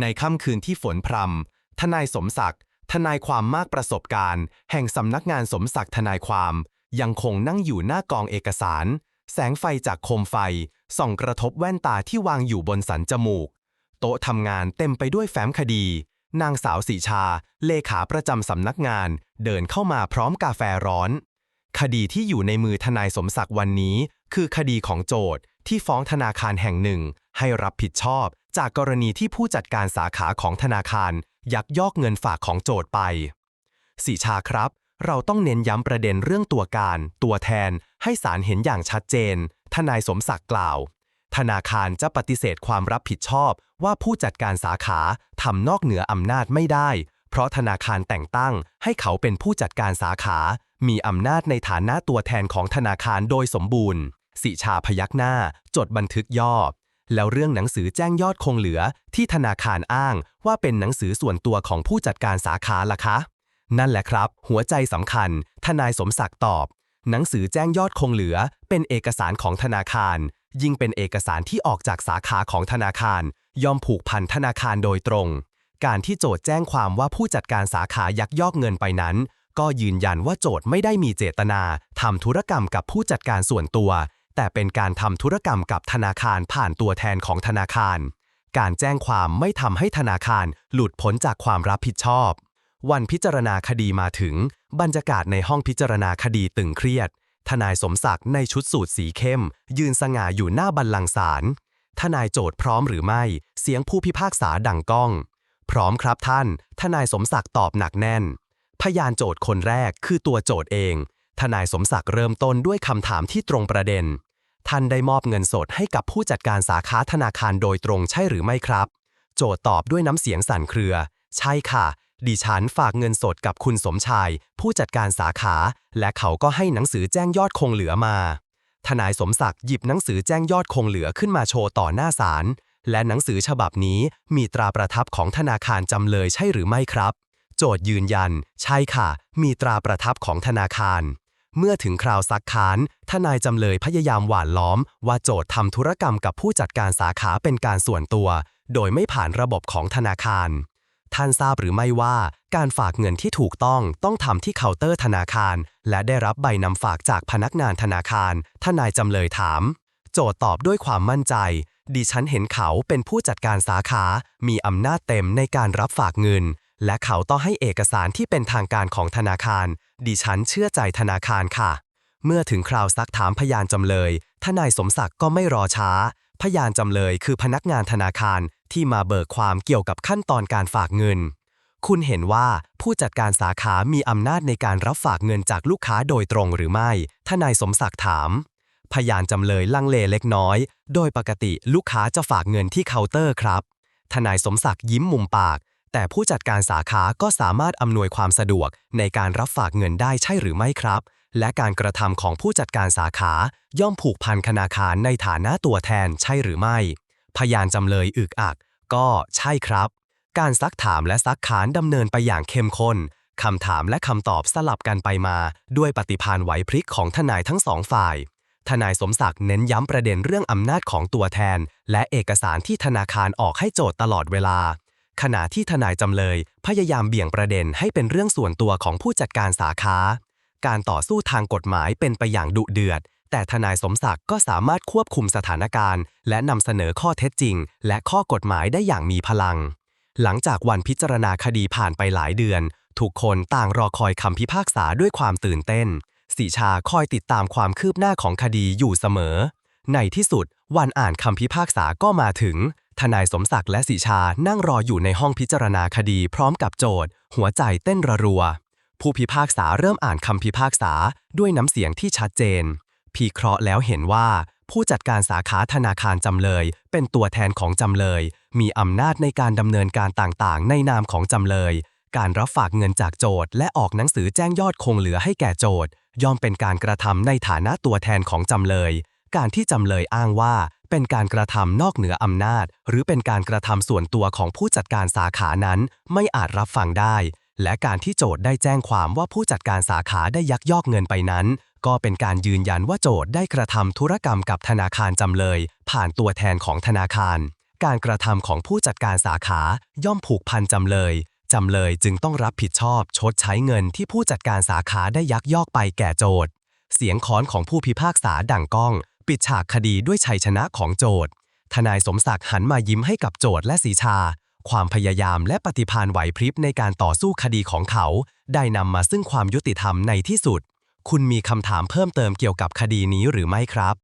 ในค่ำคืนที่ฝนพรำทนายสมศักดิ์ทนายความมากประสบการณ์ แห่งสำนักงานสมศักดิ์ทนายความ ยังคงนั่งอยู่หน้ากองเอกสาร แสงไฟจากโคมไฟ ส่องกระทบแว่นตาที่วางอยู่บนสันจมูก โต๊ะทำงานเต็มไปด้วยแฟ้มคดี นางสาวสีชา เลขาประจำสำนักงาน เดินเข้ามาพร้อมกาแฟร้อน คดีที่อยู่ในมือทนายสมศักดิ์วันนี้ คือคดีของโจทย์ ที่ฟ้องธนาคารแห่งหนึ่ง ให้รับผิดชอบ จากกรณีที่ผู้จัดการสาขาของธนาคาร ยักยอกเงินฝากของโจทย์ไปสีชาครับ เราต้องเน้นย้ำประเด็นเรื่องตัวการ ตัวแทน ให้ศาลเห็นอย่างชัดเจน ทนายสมศักดิ์กล่าว ธนาคารจะปฏิเสธความรับผิดชอบ ว่าผู้จัดการสาขาทำนอกเหนืออำนาจไม่ได้ เพราะธนาคารแต่งตั้ง ให้เขาเป็นผู้จัดการสาขา มีอำนาจในฐานะตัวแทนของธนาคารโดยสมบูรณ์ สิชาพยักหน้า จดบันทึกย่อ แล้วเรื่องหนังสือแจ้งยอดคงเหลือที่ธนาคารอ้างว่าเป็นหนังสือส่วนตัวของผู้จัดการสาขาล่ะคะ นั่นแหละครับ หัวใจสำคัญ ทนายสมศักดิ์ตอบ หนังสือแจ้งยอดคงเหลือ เป็นเอกสารของธนาคาร ยิ่งเป็นเอกสารที่ออกจากสาขาของธนาคาร ยอมผูกพันธนาคารโดยตรง การที่โจทย์แจ้งความว่าผู้จัดการสาขายักยอกเงินไปนั้นก็ยืนยันว่าโจทย์ไม่ได้มีเจตนาทำธุรกรรมกับผู้จัดการส่วนตัว แต่เป็นการทำธุรกรรมกับธนาคารผ่านตัวแทนของธนาคาร การแจ้งความไม่ทำให้ธนาคารหลุดพ้นจากความรับผิดชอบ วันพิจารณาคดีมาถึง บรรยากาศในห้องพิจารณาคดีตึงเครียด ทนายสมศักดิ์ในชุดสูทสีเข้ม ยืนสง่าอยู่หน้าบัลลังก์ศาลทนายโจทย์พร้อมหรือไม่ เสียงผู้พิพากษาดังก้อง พร้อมครับท่าน ทนายสมศักดิ์ตอบหนักแน่น พยานโจทย์คนแรกคือตัวโจทย์เอง ทนายสมศักดิ์เริ่มต้นด้วยคำถามที่ตรงประเด็น ท่านได้มอบเงินสดให้กับผู้จัดการสาขาธนาคารโดยตรงใช่หรือไม่ครับ โจทย์ตอบด้วยน้ำเสียงสั่นเครือ ใช่ค่ะ ดิฉันฝากเงินสดกับคุณสมชาย ผู้จัดการสาขา และเขาก็ให้หนังสือแจ้งยอดคงเหลือมา ทนายสมศักดิ์หยิบหนังสือแจ้งยอดคงเหลือขึ้นมาโชว์ต่อหน้าศาลและหนังสือฉบับนี้มีตราประทับของธนาคารจำเลยใช่หรือไม่ครับ โจทย์ยืนยัน ใช่ค่ะ มีตราประทับของธนาคาร เมื่อถึงคราวซักค้าน ทนายจำเลยพยายามหว่านล้อม ว่าโจทย์ทำธุรกรรมกับผู้จัดการสาขาเป็นการส่วนตัว โดยไม่ผ่านระบบของธนาคาร ท่านทราบหรือไม่ว่า การฝากเงินที่ถูกต้องต้องทำที่เคาน์เตอร์ธนาคาร และได้รับใบนำฝากจากพนักงานธนาคาร ทนายจำเลยถาม โจทย์ตอบด้วยความมั่นใจ ดิฉันเห็นเขาเป็นผู้จัดการสาขา มีอำนาจเต็มในการรับฝากเงิน และเขาต้องให้เอกสารที่เป็นทางการของธนาคาร ดิฉันเชื่อใจธนาคารค่ะ เมื่อถึงคราวซักถามพยานจำเลย ทนายสมศักดิ์ก็ไม่รอช้า พยานจำเลยคือพนักงานธนาคารที่มาเบิกความเกี่ยวกับขั้นตอนการฝากเงิน คุณเห็นว่าผู้จัดการสาขามีอำนาจในการรับฝากเงินจากลูกค้าโดยตรงหรือไม่ ทนายสมศักดิ์ถาม พยานจำเลยลังเลเล็กน้อย โดยปกติลูกค้าจะฝากเงินที่เคาน์เตอร์ครับ ทนายสมศักดิ์ยิ้มมุมปาก แต่ผู้จัดการสาขาก็สามารถอำนวยความสะดวกในการรับฝากเงินได้ใช่หรือไม่ครับ และการกระทำของผู้จัดการสาขาย่อมผูกพันธนาคารในฐานะตัวแทนใช่หรือไม่ พยานจำเลยอึกอัก ก็ใช่ครับ การซักถามและซักค้านดำเนินไปอย่างเข้มข้นคำถามและคำตอบสลับกันไปมา ด้วยปฏิภาณไหวพริบของทนายทั้งสองฝ่าย ทนายสมศักดิ์เน้นย้ำประเด็นเรื่องอำนาจของตัวแทน และเอกสารที่ธนาคารออกให้โจทย์ตลอดเวลา ขณะที่ทนายจำเลย พยายามเบี่ยงประเด็นให้เป็นเรื่องส่วนตัวของผู้จัดการสาขา การต่อสู้ทางกฎหมายเป็นไปอย่างดุเดือด แต่ทนายสมศักดิ์ก็สามารถควบคุมสถานการณ์ และนำเสนอข้อเท็จจริง และข้อกฎหมายได้อย่างมีพลัง หลังจากวันพิจารณาคดีผ่านไปหลายเดือน ทุกคนต่างรอคอยคำพิพากษาด้วยความตื่นเต้นสีชาคอยติดตามความคืบหน้าของคดีอยู่เสมอ ในที่สุดวันอ่านคำพิพากษาก็มาถึง ทนายสมศักดิ์และสีชานั่งรออยู่ในห้องพิจารณาคดีพร้อมกับโจทย์ หัวใจเต้นระรัว ผู้พิพากษาเริ่มอ่านคำพิพากษาด้วยน้ำเสียงที่ชัดเจนพิเคราะห์แล้วเห็นว่า ผู้จัดการสาขาธนาคารจำเลย เป็นตัวแทนของจำเลย มีอำนาจในการดำเนินการต่างๆ ในนามของจำเลย การรับฝากเงินจากโจทย์ และออกหนังสือแจ้งยอดคงเหลือให้แก่โจทย์ย่อมเป็นการกระทำในฐานะตัวแทนของจำเลย การที่จำเลยอ้างว่า เป็นการกระทำนอกเหนืออำนาจ หรือเป็นการกระทำส่วนตัวของผู้จัดการสาขานั้นไม่อาจรับฟังได้ และการที่โจทย์ได้แจ้งความว่าผู้จัดการสาขาได้ยักยอกเงินไปนั้น ก็เป็นการยืนยันว่าโจทย์ได้กระทำธุรกรรมกับธนาคารจำเลย ผ่านตัวแทนของธนาคาร การกระทำของผู้จัดการสาขาย่อมผูกพันจำเลยจำเลยจึงต้องรับผิดชอบชดใช้เงินที่ผู้จัดการสาขาได้ยักยอกไปแก่โจทย์ เสียงค้อนของผู้พิพากษาดังก้อง ปิดฉากคดีด้วยชัยชนะของโจทย์ ทนายสมศักดิ์หันมายิ้มให้กับโจทย์และสีชา ความพยายามและปฏิพานไหวพริบในการต่อสู้คดีของเขา ได้นำมาซึ่งความยุติธรรมในที่สุด คุณมีคำถามเพิ่มเติมเกี่ยวกับคดีนี้หรือไม่ครับ